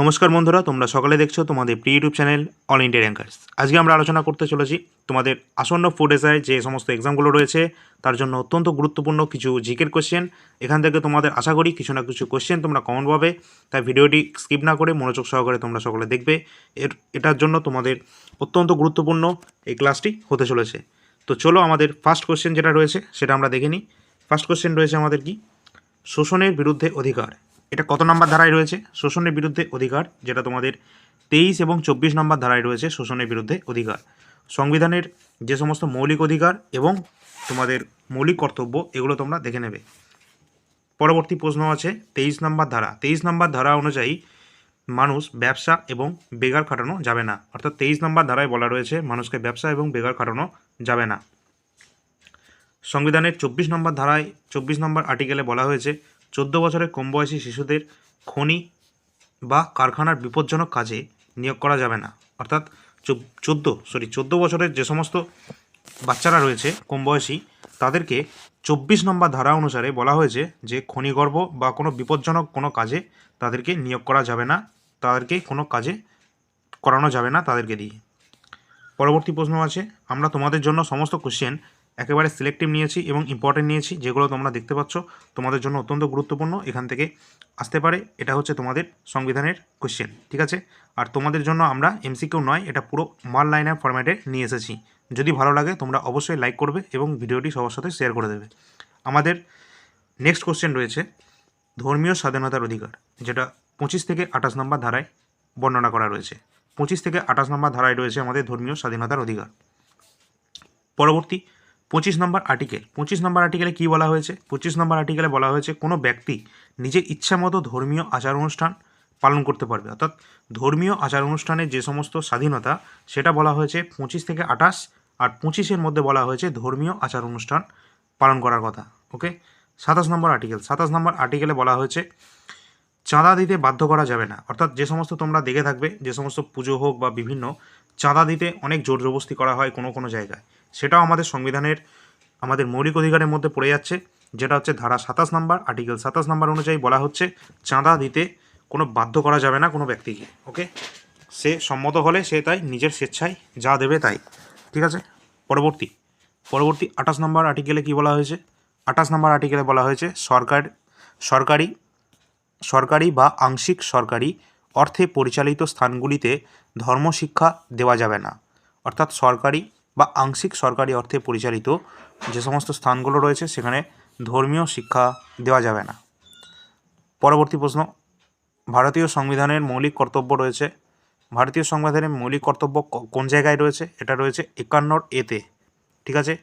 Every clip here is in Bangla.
নমস্কার বন্ধুরা, তোমরা সকালে দেখছ তোমাদের pre YouTube channel all India rankers. আজকে আমরা আলোচনা করতে চলেছি তোমাদের আসন্ন ফুড এসআই যে সমস্ত এক্সামগুলো রয়েছে, তার জন্য অত্যন্ত গুরুত্বপূর্ণ কিছু জিকের কোশ্চেন এখান থেকে তোমাদের আশা করি কিছু না কিছু কোশ্চেন তোমরা কমন পাবে, তাই ভিডিওটি স্কিপ না করে মনোযোগ সহকারে তোমরা সকলে দেখবে। এর, এটার জন্য তোমাদের অত্যন্ত গুরুত্বপূর্ণ এই ক্লাসটি হতে চলেছে। তো চলো আমাদের ফার্স্ট কোশ্চেন যেটা রয়েছে, সেটা আমরা দেখে নিই। ফার্স্ট কোশ্চেন রয়েছে আমাদের কি? শোষণের বিরুদ্ধে অধিকার। এটা কত নম্বর ধারায় রয়েছে? শোষণের বিরুদ্ধে অধিকার, যেটা তোমাদের তেইশ এবং চব্বিশ নম্বর ধারায় রয়েছে, শোষণের বিরুদ্ধে অধিকার। সংবিধানের যে সমস্ত মৌলিক অধিকার এবং তোমাদের মৌলিক কর্তব্য, এগুলো তোমরা দেখে নেবে। পরবর্তী প্রশ্ন আছে, তেইশ নম্বর ধারা। তেইশ নম্বর ধারা অনুযায়ী মানুষ ব্যবসা এবং বেগার খাটানো যাবে না। অর্থাৎ তেইশ নম্বর ধারায় বলা রয়েছে, মানুষকে ব্যবসা এবং বেগার খাটানো যাবে না। সংবিধানের চব্বিশ নম্বর ধারায়, চব্বিশ নম্বর আর্টিকেলে বলা হয়েছে চোদ্দ বছরের কম বয়সী শিশুদের খনি বা কারখানার বিপজ্জনক কাজে নিয়োগ করা যাবে না। অর্থাৎ চোদ্দ সরি চোদ্দ বছরের যে সমস্ত বাচ্চারা রয়েছে, কম বয়সী, তাদেরকে চব্বিশ নম্বর ধারা অনুসারে বলা হয়েছে যে খনিগর্ভ বা কোনো বিপজ্জনক কোনো কাজে তাদেরকে নিয়োগ করা যাবে না, তাদেরকে কোনো কাজে করানো যাবে না তাদেরকে দিয়ে। পরবর্তী প্রশ্ন আছে, আমরা তোমাদের জন্য সমস্ত কোশ্চেন একেবারে সিলেক্টিভ নিয়েছি এবং ইম্পর্টেন্ট নিয়েছি, যেগুলো তোমরা দেখতে পাচ্ছ, তোমাদের জন্য অত্যন্ত গুরুত্বপূর্ণ, এখান থেকে আসতে পারে। এটা হচ্ছে তোমাদের সংবিধানের কোশ্চেন ঠিক আছে? আর তোমাদের জন্য আমরা এমসিকিউ নয়, এটা পুরো ওয়ান লাইনার ফরম্যাটে নিয়ে এসেছি। যদি ভালো লাগে, তোমরা অবশ্যই লাইক করবে এবং ভিডিওটি সবার সাথে শেয়ার করে দেবে। আমাদের নেক্সট কোশ্চেন রয়েছে, ধর্মীয় স্বাধীনতার অধিকার, যেটা পঁচিশ থেকে আঠাশ নম্বর ধারায় বর্ণনা করা রয়েছে। পঁচিশ থেকে আঠাশ নম্বর ধারায় রয়েছে আমাদের ধর্মীয় স্বাধীনতার অধিকার। পরবর্তী পঁচিশ নম্বর আর্টিকেল পঁচিশ নম্বর আর্টিকেলে কী বলা হয়েছে? পঁচিশ নম্বর আর্টিকেলে বলা হয়েছে, কোনো ব্যক্তি নিজের ইচ্ছা মতো ধর্মীয় আচার অনুষ্ঠান পালন করতে পারবে। অর্থাৎ ধর্মীয় আচার অনুষ্ঠানের যে সমস্ত স্বাধীনতা, সেটা বলা হয়েছে পঁচিশ থেকে আঠাশ, আর পঁচিশের মধ্যে বলা হয়েছে ধর্মীয় আচার অনুষ্ঠান পালন করার কথা। ওকে সাতাশ নম্বর আর্টিকেল সাতাশ নম্বর আর্টিকেলে বলা হয়েছে চাঁদা দিতে বাধ্য করা যাবে না। অর্থাৎ যে সমস্ত তোমরা দেখে থাকবে, যে সমস্ত পুজো হোক বা বিভিন্ন, চাঁদা দিতে অনেক জোর জবস্তি করা হয় কোনো কোনো জায়গায়। সেটাও আমাদের সংবিধানের, আমাদের মৌলিক অধিকারের মধ্যে পড়ে যাচ্ছে, যেটা হচ্ছে ধারা সাতাশ নাম্বার, আর্টিকেল সাতাশ নাম্বার অনুযায়ী বলা হচ্ছে, চাঁদা দিতে কোনো বাধ্য করা যাবে না কোনো ব্যক্তিকে, ওকে? সে সম্মত হলে সে তাই, নিজের স্বেচ্ছায় যা দেবে তাই, ঠিক আছে? পরবর্তী পরবর্তী আঠাশ নম্বর আর্টিকেলে কি বলা হয়েছে? আঠাশ নম্বর আর্টিকেলে বলা হয়েছে, সরকার, সরকারি সরকারি বা আংশিক সরকারি অর্থে পরিচালিত স্থানগুলিতে ধর্মশিক্ষা দেওয়া যাবে না। অর্থাৎ সরকারি বা আংশিক সরকারি অর্থে পরিচালিত যে সমস্ত স্থানগুলো রয়েছে, সেখানে ধর্মীয় শিক্ষা দেওয়া যাবে না। পরবর্তী প্রশ্ন, ভারতীয় সংবিধানের মৌলিক কর্তব্য রয়েছে। ভারতীয় সংবিধানের মৌলিক কর্তব্য কোন জায়গায় রয়েছে? এটা রয়েছে একান্নর এতে। ঠিক আছে?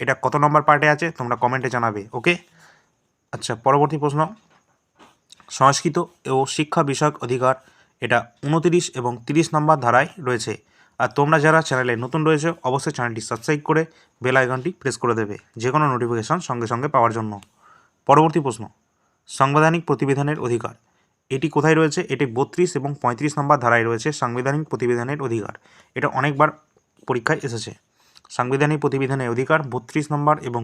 এটা কত নম্বর পার্টে আছে? তোমরা কমেন্টে জানাবে, ওকে? আচ্ছা পরবর্তী প্রশ্ন সংস্কৃত ও শিক্ষা বিষয়ক অধিকার এটা উনতিরিশ এবং তিরিশ নম্বর ধারায় রয়েছে। আর তোমরা যারা চ্যানেলে নতুন রয়েছে, অবশ্যই চ্যানেলটি সাবস্ক্রাইব করে বেল আইকনটি প্রেস করে দেবে যে কোনো নোটিফিকেশন সঙ্গে সঙ্গে পাওয়ার জন্য। পরবর্তী প্রশ্ন, সাংবিধানিক প্রতিবিধানের অধিকার। এটি কোথায় রয়েছে? এটি বত্রিশ এবং পঁয়ত্রিশ নম্বর ধারায় রয়েছে সাংবিধানিক প্রতিবিধানের অধিকার। এটা অনেকবার পরীক্ষায় এসেছে। সাংবিধানিক প্রতিবিধানের অধিকার বত্রিশ নম্বর এবং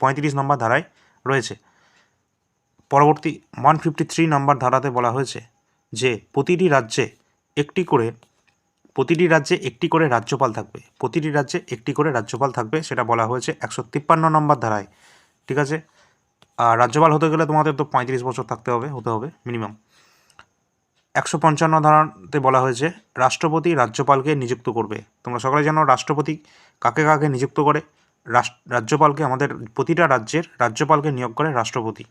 পঁয়ত্রিশ নম্বর ধারায় রয়েছে। পরবর্তী ওয়ান ফিফটি থ্রি নম্বর ধারাতে বলা হয়েছে যে প্রতিটি রাজ্যে একটি করে, প্রতিটি রাজ্যে একটি করে রাজ্যপাল থাকবে। প্রতিটি রাজ্যে একটি করে রাজ্যপাল থাকবে সেটা বলা হয়েছে একশো তিপ্পান্ন নম্বর ধারায়। ঠিক আছে? আর রাজ্যপাল হতে গেলে তোমাদের তো পঁয়ত্রিশ বছর থাকতে হবে, হতে হবে মিনিমাম একশো পঞ্চান্ন ধারাতে বলা হয়েছে, রাষ্ট্রপতি রাজ্যপালকে নিযুক্ত করবে। তোমরা সকলে জানো রাষ্ট্রপতি কাকে কাকে নিযুক্ত করে? রাস- রাজ্যপালকে আমাদের প্রতিটা রাজ্যের রাজ্যপালকে নিয়োগ করে রাষ্ট্রপতি।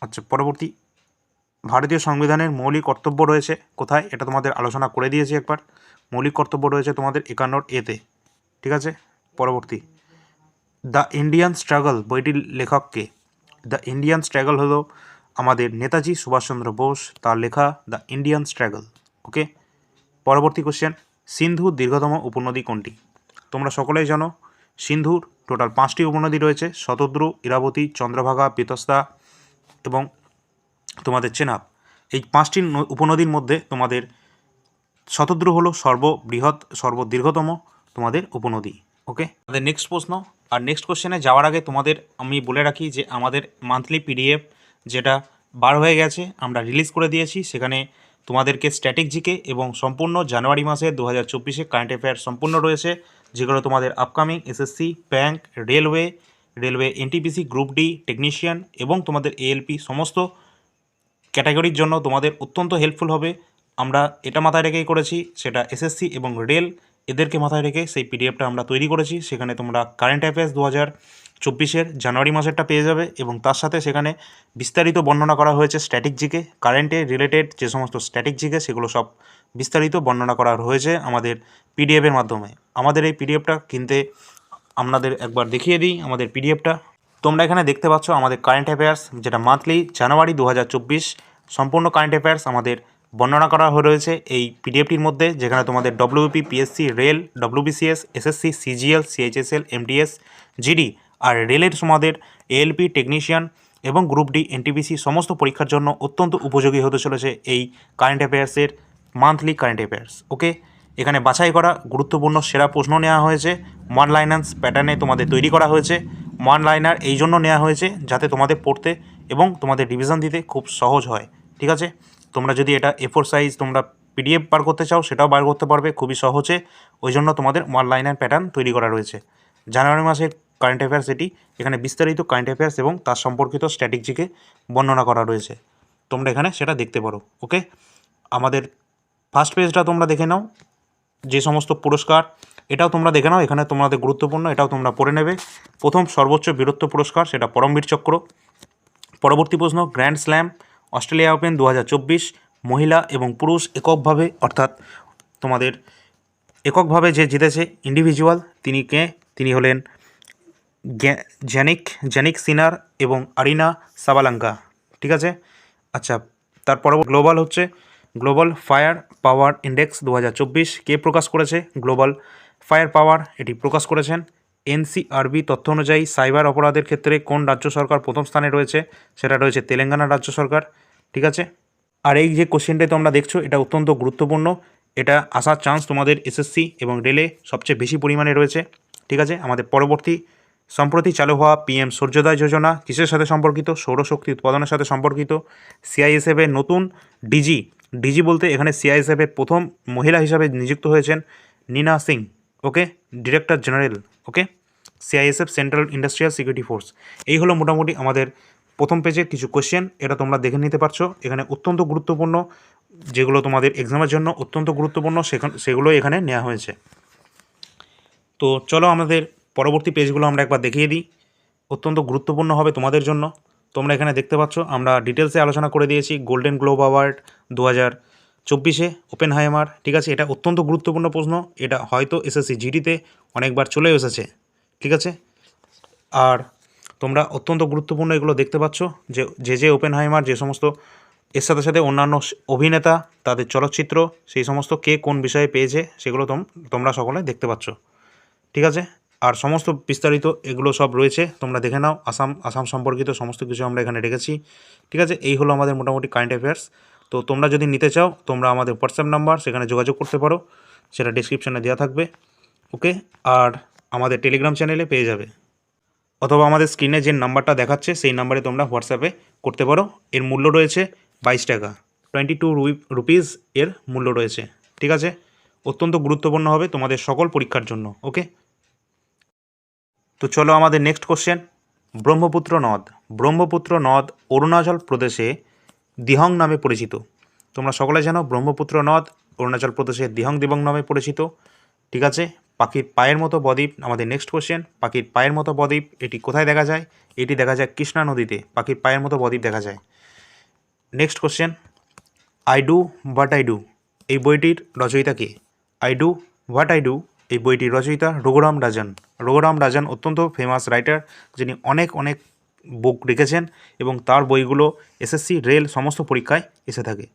আচ্ছা পরবর্তী। ভারতীয় সংবিধানের মৌলিক কর্তব্য রয়েছে কোথায়? এটা তোমাদের আলোচনা করে দিয়েছি একবার। মৌলিক কর্তব্য রয়েছে তোমাদের একান্নর এতে ঠিক আছে? পরবর্তী। দ্য ইন্ডিয়ান স্ট্রাগল, বইটির লেখককে দ্য ইন্ডিয়ান স্ট্রাগল হলো আমাদের নেতাজি সুভাষচন্দ্র বোস, তার লেখা দ্য ইন্ডিয়ান স্ট্রাগল। ওকে? পরবর্তী কোশ্চেন সিন্ধুর দীর্ঘতম উপনদী কোনটি? তোমরা সকলেই জানো, সিন্ধুর টোটাল পাঁচটি উপনদী রয়েছে, শতদ্রু, ইরাবতী, চন্দ্রভাগা, পিতস্তা এবং তোমাদের চেনাব এই পাঁচটি উপনদীর মধ্যে তোমাদের শতদ্রু হলো সর্ববৃহৎ, সর্বদীর্ঘতম তোমাদের উপনদী। ওকে আমাদের নেক্সট প্রশ্ন। আর নেক্সট কোশ্চেনে যাওয়ার আগে তোমাদের আমি বলে রাখি যে আমাদের মান্থলি পিডিএফ যেটা বার হয়ে গেছে, আমরা রিলিজ করে দিয়েছি। সেখানে তোমাদেরকে স্ট্যাটিক জিকে এবং সম্পূর্ণ জানুয়ারি মাসে দু হাজার চব্বিশে কারেন্ট অ্যাফেয়ার সম্পূর্ণ রয়েছে। যেগুলো তোমাদের upcoming SSC bank railway railway NTPC group D technician এবং তোমাদের এএলপি সমস্ত ক্যাটাগরির জন্য তোমাদের অত্যন্ত হেল্পফুল হবে। আমরা এটা মাথায় রেখেই করেছি, সেটা এসএসসি এবং রেল, এদেরকে মাথায় রেখে সেই পিডিএফটা আমরা তৈরি করেছি। সেখানে তোমরা কারেন্ট অ্যাফেয়ার্স দু হাজার চব্বিশের জানুয়ারি মাসেরটা পেয়ে যাবে এবং তার সাথে সেখানে বিস্তারিত বর্ণনা করা হয়েছে স্ট্যাটিক জিকে কারেন্টে রিলেটেড যে সমস্ত স্ট্যাটিক জিকে সেগুলো সব বিস্তারিত বর্ণনা করা হয়েছে আমাদের পিডিএফের মাধ্যমে। আমাদের এই পিডিএফটা কিনতে আপনাদের একবার দেখিয়ে দিই আমাদের পিডিএফটা। তোমরা এখানে দেখতে পাচ্ছ আমাদের কারেন্ট অ্যাফেয়ার্স যেটা মান্থলি জানুয়ারি দু হাজার চব্বিশ। সম্পূর্ণ কারেন্ট অ্যাফেয়ার্স আমাদের বর্ণনা করা হয়ে রয়েছে এই পিডিএফটির মধ্যে, যেখানে তোমাদের WB PSC rail WBCS SSC CGL CHSL MTS GD আর রেলের তোমাদের এএলপি টেকনিশিয়ান এবং গ্রুপ ডি এনটিপিসি সমস্ত পরীক্ষার জন্য অত্যন্ত উপযোগী হতে চলেছে এই কারেন্ট অ্যাফেয়ার্সের মান্থলি কারেন্ট অ্যাফেয়ার্স ওকে এখানে বাছাই করা গুরুত্বপূর্ণ সেরা প্রশ্ন নেওয়া হয়েছে। ওয়ান লাইনার্স প্যাটার্নে তোমাদের তৈরি করা হয়েছে। ওয়ান লাইনার এই জন্য নেওয়া হয়েছে যাতে তোমাদের পড়তে এবং তোমাদের ডিভিশন দিতে খুব সহজ হয়। ঠিক আছে? তোমরা যদি এটা এফোর সাইজ তোমরা পিডিএফ বার করতে চাও, সেটাও বার করতে পারবে খুবই সহজে। ওই জন্য তোমাদের ওয়ান লাইনার প্যাটার্ন তৈরি করা রয়েছে। জানুয়ারি মাসের কারেন্ট অ্যাফেয়ার্স এটি, এখানে বিস্তারিত কারেন্ট অ্যাফেয়ার্স এবং তার সম্পর্কিত স্ট্র্যাটেজিকে বর্ণনা করা রয়েছে। তোমরা এখানে সেটা দেখতে পারো ওকে আমাদের ফার্স্ট পেজটা তোমরা দেখে নাও। যে সমস্ত পুরস্কার, এটাও তোমরা দেখে নাও, এখানে তোমাদের গুরুত্বপূর্ণ, এটাও তোমরা পড়ে নেবে। প্রথম সর্বোচ্চ বীরত্ব পুরস্কার, সেটা পরমবীর চক্র। পরবর্তী প্রশ্ন গ্র্যান্ড স্ল্যাম অস্ট্রেলিয়া ওপেন দু হাজার চব্বিশ, মহিলা এবং পুরুষ এককভাবে, অর্থাৎ তোমাদের এককভাবে যে জিতেছে ইন্ডিভিজুয়াল তিনি কে? তিনি হলেন জ্যানিক জ্যানিক সিনার এবং আরিনা সাবালাঙ্কা ঠিক আছে? আচ্ছা তারপর গ্লোবাল হচ্ছে গ্লোবাল ফায়ার পাওয়ার ইন্ডেক্স দু হাজার চব্বিশ কে প্রকাশ করেছে? গ্লোবাল ফায়ার পাওয়ার, এটি প্রকাশ করেছেন এনসিআরবি তথ্য অনুযায়ী সাইবার অপরাধের ক্ষেত্রে কোন রাজ্য সরকার প্রথম স্থানে রয়েছে? সেটা রয়েছে তেলেঙ্গানা রাজ্য সরকার, ঠিক আছে? আর এই যে কোশ্চেনটাই তোমরা দেখছ, এটা অত্যন্ত গুরুত্বপূর্ণ। এটা আসার চান্স তোমাদের এসএসসি এবং রেলে সবচেয়ে বেশি পরিমাণে রয়েছে, ঠিক আছে? আমাদের পরবর্তী, সম্প্রতি চালু হওয়া পিএম সূর্যোদয় যোজনা কিসের সাথে সম্পর্কিত? সৌরশক্তি উৎপাদনের সাথে সম্পর্কিত। সিআইএসএফের নতুন ডিজি ডিজি বলতে এখানে সিআইএসএফের প্রথম মহিলা হিসাবে নিযুক্ত হয়েছেন Nina Singh, okay? Director general okay? CISF central industrial security force এই হলো মোটামুটি আমাদের প্রথম পেজের কিছু কোশ্চেন এটা তোমরা দেখে নিতে পারছ। এখানে অত্যন্ত গুরুত্বপূর্ণ যেগুলো তোমাদের এক্সামের জন্য অত্যন্ত গুরুত্বপূর্ণ, সেখান সেগুলো এখানে নেওয়া হয়েছে। তো চলো আমাদের পরবর্তী পেজগুলো আমরা একবার দেখিয়ে দিই। অত্যন্ত গুরুত্বপূর্ণ হবে তোমাদের জন্য। তোমরা এখানে দেখতে পাচ্ছ, আমরা ডিটেলসে আলোচনা করে দিয়েছি গোল্ডেন গ্লোব অ্যাওয়ার্ড দু হাজার চব্বিশে ওপেন হাইমার ঠিক আছে? এটা অত্যন্ত গুরুত্বপূর্ণ প্রশ্ন, এটা হয়তো এসএসসি জিডিতে অনেকবার চলে এসেছে, ঠিক আছে? আর তোমরা অত্যন্ত গুরুত্বপূর্ণ এগুলো দেখতে পাচ্ছ, যে যে যে ওপেন হাইমার যে সমস্ত এর সাথে সাথে অন্যান্য অভিনেতা, তাদের চলচ্চিত্র, সেই সমস্ত কে কোন বিষয়ে পেয়েছে, সেগুলো তোম, তোমরা সকলে দেখতে পাচ্ছ, ঠিক আছে? আর সমস্ত বিস্তারিত এগুলো সব রয়েছে, তোমরা দেখে নাও। আসাম আসাম সম্পর্কিত সমস্ত কিছু আমরা এখানে রেখেছি। ঠিক আছে? এই হলো আমাদের মোটামুটি কারেন্ট অ্যাফেয়ার্স তো তোমরা যদি নিতে চাও, তোমরা আমাদের হোয়াটসঅ্যাপ নাম্বার সেখানে যোগাযোগ করতে পারো। সেটা ডিসক্রিপশানে দেওয়া থাকবে। ওকে আর আমাদের টেলিগ্রাম চ্যানেলে পেয়ে যাবে। অথবা আমাদের স্ক্রিনে যে নাম্বারটা দেখাচ্ছে, সেই নাম্বারে তোমরা হোয়াটসঅ্যাপে করতে পারো। এর মূল্য রয়েছে বাইশ টাকা। টোয়েন্টি টু রুপিস এর মূল্য রয়েছে। ঠিক আছে? অত্যন্ত গুরুত্বপূর্ণ হবে তোমাদের সকল পরীক্ষার জন্য। ওকে তো চলো আমাদের নেক্সট কোশ্চেন ব্রহ্মপুত্র নদ। ব্রহ্মপুত্র নদ অরুণাচল প্রদেশে দিহং নামে পরিচিত। তোমরা সকলে জানো ব্রহ্মপুত্র নদ অরুণাচল প্রদেশে দিহং দিবং নামে পরিচিত। ঠিক আছে? পাখির পায়ের মতো বদ্বীপ। আমাদের নেক্সট কোশ্চেন পাখির পায়ের মতো বদ্বীপ, এটি কোথায় দেখা যায়? এটি দেখা যায় কৃষ্ণা নদীতে। পাখির পায়ের মতো বদ্বীপ দেখা যায়। Next question I do what I do এই বইটির রচয়িতা কে? I do what I do এই বইটির রচয়িতা রঘুরাম রাজন। রঘুরাম রাজন অত্যন্ত ফেমাস রাইটার যিনি অনেক অনেক বুক লিখেছেন এবং তার বইগুলো এসএসসি রেল সমস্ত পরীক্ষায় এসে থাকে।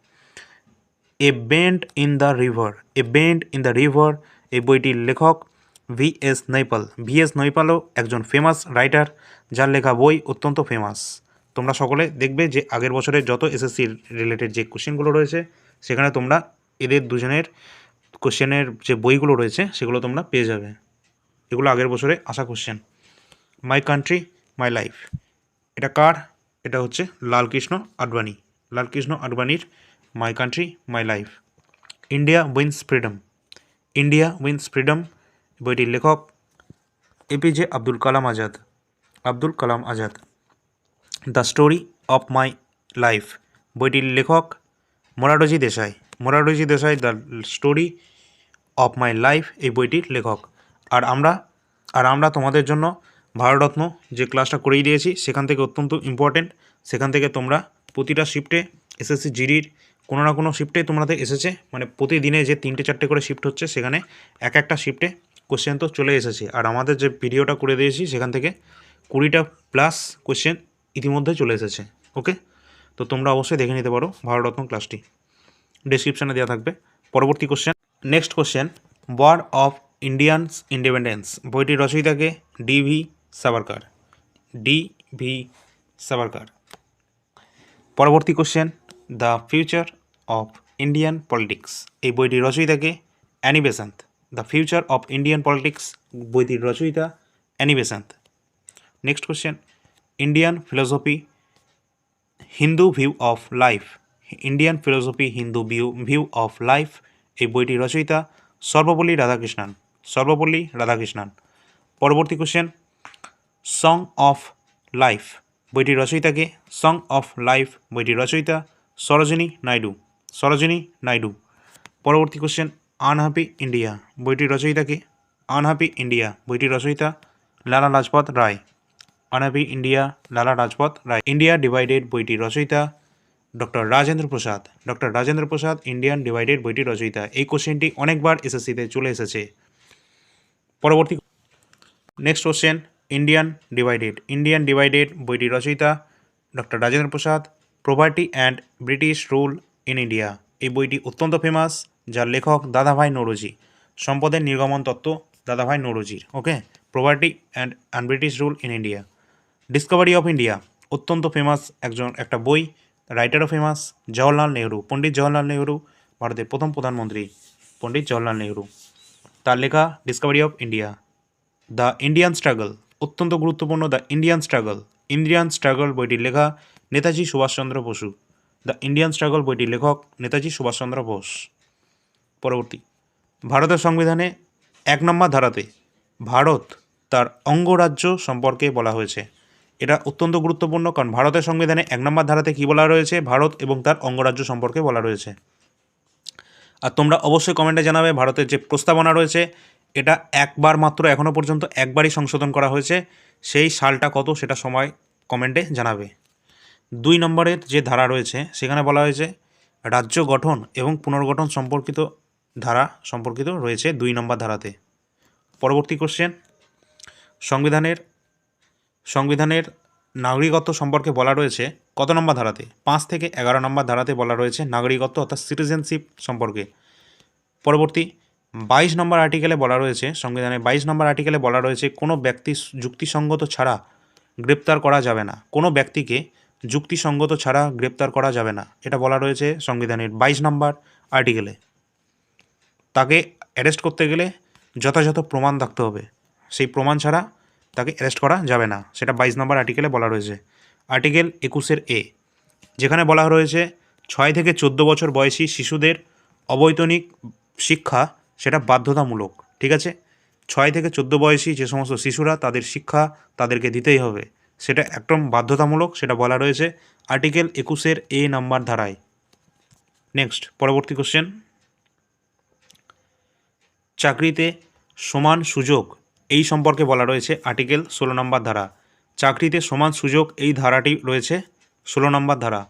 A bend in the river a bend in the river এই বইটির লেখক V S Naipaul V S নৈপালও একজন ফেমাস রাইটার যার লেখা বই অত্যন্ত ফেমাস তোমরা সকলে দেখবে যে আগের বছরের যত এসএসসি রিলেটেড যে কোশ্চেনগুলো রয়েছে, সেখানে তোমরা এদের দুজনের কোশ্চেনের যে বইগুলো রয়েছে, সেগুলো তোমরা পেয়ে যাবে। এগুলো আগের বছরে আসা question my country my life এটা কার? এটা হচ্ছে Lalkrishna Advani. Lalkrishna আডবাণীর my country my life India wins freedom India wins freedom বইটির লেখক APJ Abdul Kalam Azad Abdul Kalam Azad the story of my life বইটির লেখক Morarji Desai. Morarji Desai the story of my life এই বইটির লেখক। আর আমরা আর আমরা তোমাদের জন্য ভারতরত্ন যে ক্লাসটা করেই দিয়েছি, সেখান থেকে অত্যন্ত ইম্পর্টেন্ট সেখান থেকে তোমরা প্রতিটা শিফটে এসএসসি জিডির কোনো না কোনো শিফটে তোমাদের এসেছে। মানে প্রতিদিনে যে তিনটে, চারটে করে শিফট হচ্ছে, সেখানে এক একটা শিফটে কোশ্চেন তো চলে এসেছে। আর আমাদের যে ভিডিওটা করে দিয়েছি, সেখান থেকে কুড়িটা প্লাস কোশ্চেন ইতিমধ্যে চলে এসেছে। ওকে তো তোমরা অবশ্যই দেখে নিতে পারো ভারতরত্ন ক্লাসটি ডিসক্রিপশানে দেওয়া থাকবে। পরবর্তী question next question war of Indians independence বইটির রচয়িতাকে D V Savarkar D V Savarkar পরবর্তী question the future of Indian politics এই বইটির রচয়িতাকে Annie Besant the future of Indian politics বইটির রচয়িতা Annie Besant next question Indian philosophy Hindu view of life Indian philosophy Hindu view view of life এই বইটির রচয়িতা সর্বপল্লী রাধাকৃষ্ণন। সর্বপল্লী রাধাকৃষ্ণন। পরবর্তী কোশ্চেন সং অফ লাইফ বইটির রচয়িতাকে সং অফ লাইফ বইটির রচয়িতা সরোজিনী নাইডু সরোজিনী নাইডু। পরবর্তী কোশ্চেন আনহ্যাপি ইন্ডিয়া বইটির রচয়িতাকে আনহ্যাপি ইন্ডিয়া বইটির রচয়িতা Lala Lajpat Rai. Unhappy India Lala Lajpat Rai. India divided বইটির রচয়িতা doctor Rajendra Prasad. Doctor Rajendra Prasad Indian divided বইটির রচয়িতা। এই কোশ্চেনটি অনেকবার এসএসসিতে চলে এসেছে। পরবর্তী next question Indian divided Indian divided বইটির রচয়িতা doctor Rajendra Prasad property and British rule in India এই বইটি অত্যন্ত ফেমাস যার লেখক দাদাভাই নৌরজি। সম্পদের নির্গমন তত্ত্ব Dadabhai নৌরজির okay property and and British rule in India discovery of India অত্যন্ত ফেমাস একজন, একটা বই রাইটারও ফেমাস জওয়াহরলাল নেহরু পণ্ডিত জওয়াহরলাল নেহরু ভারতের প্রথম প্রধানমন্ত্রী পণ্ডিত জওয়াহরলাল নেহরু তার লেখা discovery of India the Indian struggle অত্যন্ত গুরুত্বপূর্ণ the Indian struggle Indian struggle বইটির লেখা Netaji Subhashchandra Bose the Indian struggle বইটির লেখক নেতাজি সুভাষচন্দ্র বোস। পরবর্তী, ভারতের সংবিধানে এক নম্বর ধারাতে ভারত তার অঙ্গরাজ্য সম্পর্কে বলা হয়েছে। এটা অত্যন্ত গুরুত্বপূর্ণ কারণ ভারতের সংবিধানে এক নম্বর ধারাতে কী বলা রয়েছে? ভারত এবং তার অঙ্গরাজ্য সম্পর্কে বলা রয়েছে। আর তোমরা অবশ্যই কমেন্টে জানাবে, ভারতের যে প্রস্তাবনা রয়েছে, এটা একবার মাত্র এখনও পর্যন্ত একবারই সংশোধন করা হয়েছে। সেই সালটা কত সেটা সময় কমেন্টে জানাবে। দুই নম্বরের যে ধারা রয়েছে, সেখানে বলা হয়েছে, রাজ্য গঠন এবং পুনর্গঠন সম্পর্কিত ধারা সম্পর্কিত রয়েছে দুই নম্বর ধারাতে। পরবর্তী কোশ্চেন সংবিধানের সংবিধানের নাগরিকত্ব সম্পর্কে বলা রয়েছে কত নম্বর ধারাতে? পাঁচ থেকে এগারো নম্বর ধারাতে বলা রয়েছে নাগরিকত্ব অর্থাৎ সিটিজেনশিপ সম্পর্কে। পরবর্তী, বাইশ নম্বর আর্টিকেলে বলা রয়েছে সংবিধানের বাইশ নম্বর আর্টিকেলে বলা রয়েছে, কোনো ব্যক্তি যুক্তিসঙ্গত ছাড়া গ্রেপ্তার করা যাবে না। কোনো ব্যক্তিকে যুক্তিসঙ্গত ছাড়া গ্রেপ্তার করা যাবে না। এটা বলা রয়েছে সংবিধানের বাইশ নম্বর আর্টিকেলে তাকে অ্যারেস্ট করতে গেলে যথাযথ প্রমাণ থাকতে হবে। সেই প্রমাণ ছাড়া তাকে অ্যারেস্ট করা যাবে না। সেটা বাইশ নম্বর আর্টিকেলে বলা রয়েছে। আর্টিকেল একুশের এ, যেখানে বলা রয়েছে ছয় থেকে চোদ্দ বছর বয়সী শিশুদের অবৈতনিক শিক্ষা সেটা বাধ্যতামূলক, ঠিক আছে? ছয় থেকে চোদ্দ বয়সী যে সমস্ত শিশুরা তাদের শিক্ষা তাদেরকে দিতেই হবে, সেটা একদম বাধ্যতামূলক, সেটা বলা রয়েছে আর্টিকেল একুশের এ নাম্বার ধারায়। নেক্সট, পরবর্তী কোশ্চেন। চাকরিতে সমান সুযোগ, এই সম্পর্কে বলা রয়েছে আর্টিকেল ষোলো নম্বর ধারা। চাকরিতে সমান সুযোগ এই ধারাটি রয়েছে। ষোলো নম্বর ধারা,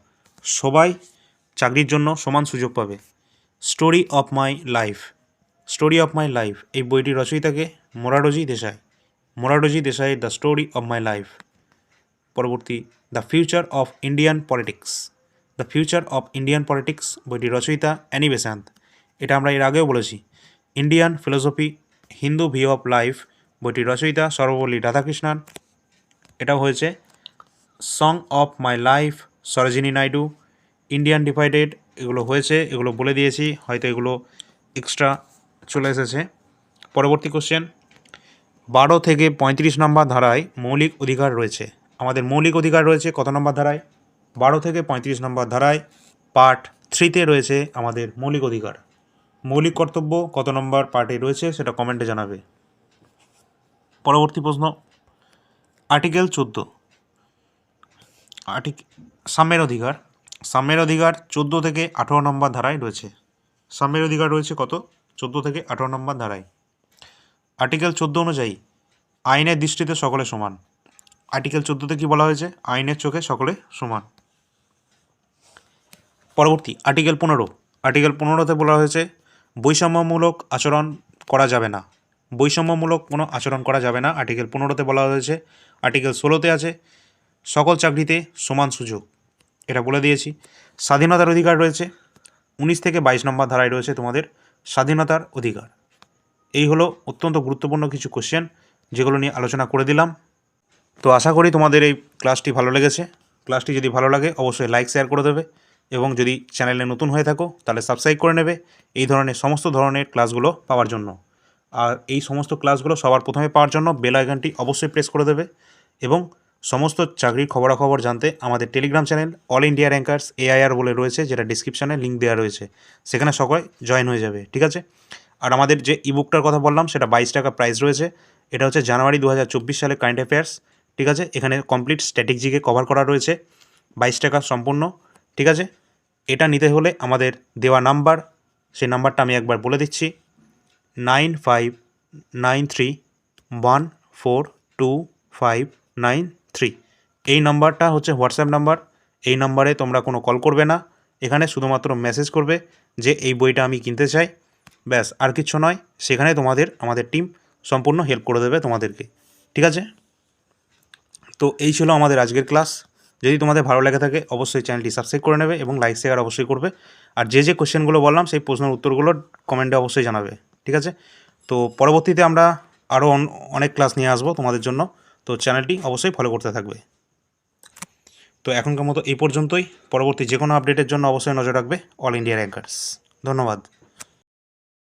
সবাই চাকরির জন্য সমান সুযোগ পাবে। Story of my life story of my life এই বইটির রচয়িতাকে Morarji Desai Morarji Desai the story of my life পরবর্তী the future of Indian politics the future of Indian politics বইটির রচয়িতা অ্যানি বেসান্ত এটা আমরা এর আগেও বলেছি। Indian philosophy Hindu view of life বইটির রচয়িতা সর্বপল্লী রাধাকৃষ্ণন। এটাও হয়েছে। Song of my life Sarojini Naidu Indian divided এগুলো হয়েছে, এগুলো বলে দিয়েছি, হয়তো এগুলো এক্সট্রা চলে এসেছে। পরবর্তী কোশ্চেন বারো থেকে পঁয়ত্রিশ নম্বর ধারায় মৌলিক অধিকার রয়েছে। আমাদের মৌলিক অধিকার রয়েছে কত নম্বর ধারায়? বারো থেকে পঁয়ত্রিশ নম্বর ধারায় পার্ট থ্রিতে রয়েছে আমাদের মৌলিক অধিকার। মৌলিক কর্তব্য কত নম্বর পার্টে রয়েছে সেটা কমেন্টে জানাবে। পরবর্তী প্রশ্ন আর্টিকেল চোদ্দ। আর্টিক সাম্যের অধিকার। সাম্যের অধিকার চোদ্দ থেকে আঠেরো নম্বর ধারায় রয়েছে। সাম্যের অধিকার রয়েছে কত? চোদ্দ থেকে আঠেরো নম্বর ধারায়। আর্টিকেল চোদ্দ অনুযায়ী আইনের দৃষ্টিতে সকলে সমান। আর্টিকেল চোদ্দোতে কি বলা হয়েছে? আইনের চোখে সকলে সমান। পরবর্তী, আর্টিকেল পনেরো। আর্টিকেল পনেরোতে বলা হয়েছে, বৈষম্যমূলক আচরণ করা যাবে না। বৈষম্যমূলক কোনো আচরণ করা যাবে না। আর্টিকেল পনেরোতে বলা হয়েছে আর্টিকেল ষোলোতে আছে, সকল চাকরিতে সমান সুযোগ। এটা বলে দিয়েছি। স্বাধীনতার অধিকার রয়েছে। উনিশ থেকে বাইশ নম্বর ধারায় রয়েছে তোমাদের স্বাধীনতার অধিকার। এই হলো অত্যন্ত গুরুত্বপূর্ণ কিছু কোশ্চেন যেগুলো নিয়ে আলোচনা করে দিলাম। তো আশা করি তোমাদের এই ক্লাসটি ভালো লেগেছে। ক্লাসটি যদি ভালো লাগে, অবশ্যই লাইক শেয়ার করে দেবে এবং যদি চ্যানেলে নতুন হয়ে থাকো, তাহলে সাবস্ক্রাইব করে নেবে এই ধরনের সমস্ত ধরনের ক্লাসগুলো পাওয়ার জন্য। আর এই সমস্ত ক্লাসগুলো সবার প্রথমে পাওয়ার জন্য বেল আইকনটি অবশ্যই প্রেস করে দেবে। এবং সমস্ত চাকরির খবরাখবর জানতে আমাদের telegram channel all India rankers AIR বলে রয়েছে, যেটা ডিসক্রিপশানে লিঙ্ক দেওয়া রয়েছে। সেখানে সবাই জয়েন হয়ে যাবে, ঠিক আছে? আর আমাদের যে ইবুকটার কথা বললাম, সেটা বাইশ টাকা প্রাইস রয়েছে। এটা হচ্ছে জানুয়ারি দু হাজার সালে কারেন্ট অ্যাফেয়ার্স ঠিক আছে? এখানে কমপ্লিট স্ট্র্যাটেজিকে কভার করা রয়েছে, বাইশ টাকা সম্পূর্ণ, ঠিক আছে? এটা নিতে হলে আমাদের দেওয়া নাম্বার সেই নাম্বারটা আমি একবার বলে দিচ্ছি nine five nine three one four two five nine three. এই নাম্বারটা হচ্ছে হোয়াটসঅ্যাপ নাম্বার। এই নাম্বারে তোমরা কোনো কল করবে না। এখানে শুধুমাত্র মেসেজ করবে যে, এই বইটা আমি কিনতে চাই। ব্যাস, আর কিছু নয়, সেখানে তোমাদের, আমাদের টিম সম্পূর্ণ হেল্প করে দেবে তোমাদেরকে। ঠিক আছে? তো এই ছিল আমাদের আজকের ক্লাস। যদি তোমাদের ভালো লেগে থাকে, অবশ্যই চ্যানেলটি সাবস্ক্রাইব করে নেবে এবং লাইক, শেয়ার অবশ্যই করবে। আর যে যে কোশ্চেনগুলো বললাম, সেই প্রশ্নের উত্তরগুলো কমেন্টে অবশ্যই জানাবে। ঠিক আছে? তো পরবর্তীতে আমরা আরও অনেক ক্লাস নিয়ে আসব তোমাদের জন্য। তো চ্যানেলটি অবশ্যই ফলো করতে থাকবে। তো এখনকার মতো এই পর্যন্তই। পরবর্তী যে কোনো আপডেটের জন্য অবশ্যই নজর রাখবে অল ইন্ডিয়া র্যাঙ্কার্স ধন্যবাদ।